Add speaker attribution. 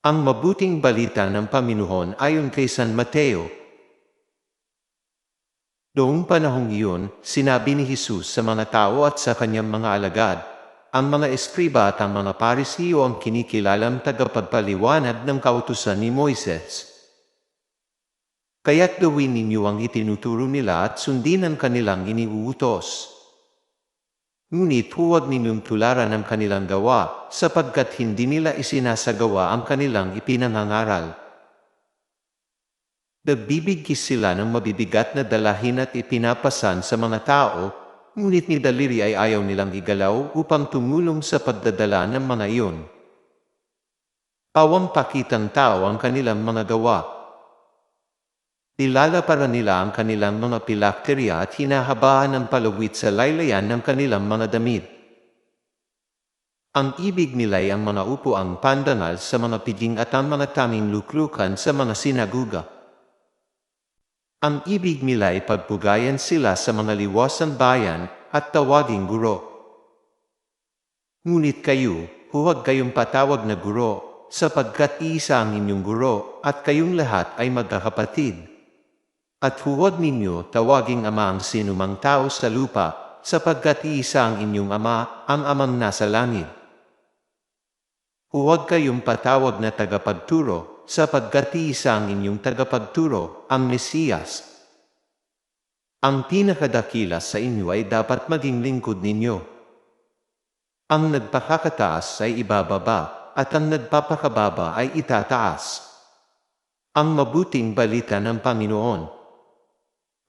Speaker 1: Ang mabuting balita ng Panginoon ayon kay San Mateo. Noong panahong iyon, sinabi ni Jesus sa mga tao at sa kanyang mga alagad, ang mga eskriba at ang mga parisiyo ang kinikilalang tagapagpaliwanag ng kautusan ni Moises. Kaya't gawin ninyo ang itinuturo nila at sundin ang kanilang iniuutos. Ngunit huwag ninyong tularan ang kanilang gawa, sapagkat hindi nila isinasagawa ang kanilang ipinangangaral. Nagbibigkis sila ng mabibigat na dalahin at ipinapasan sa mga tao, ngunit ni daliri ay ayaw nilang igalaw upang tumulong sa pagdadala ng mga iyon. Pawang pakitang tao ang kanilang mga gawa. Nilalaparan nila ang kanilang mga pilakterya at hinahabaan ng palawit sa laylayan ng kanilang mga damit. Ang ibig nila ay ang mga upuang pandanal sa mga piging at ang mga taming luklukan sa mga sinaguga. Ang ibig nila ay pagpugayan sila sa mga liwasan bayan at tawaging guro. Ngunit kayo, huwag kayong patawag na guro, sapagkat iisa ang inyong guro at kayong lahat ay magkakapatid. At huwag ninyo tawaging ama ang sinumang tao sa lupa, sapagkat iisa ang inyong ama, ang amang nasa langit. Huwag kayong patawag na tagapagturo, sapagkat iisa ang inyong tagapagturo, ang Mesiyas. Ang pinakadakila sa inyo ay dapat maging lingkod ninyo. Ang nagpakakataas ay ibababa, at ang nagpapakababa ay itataas. Ang mabuting balita ng Panginoon.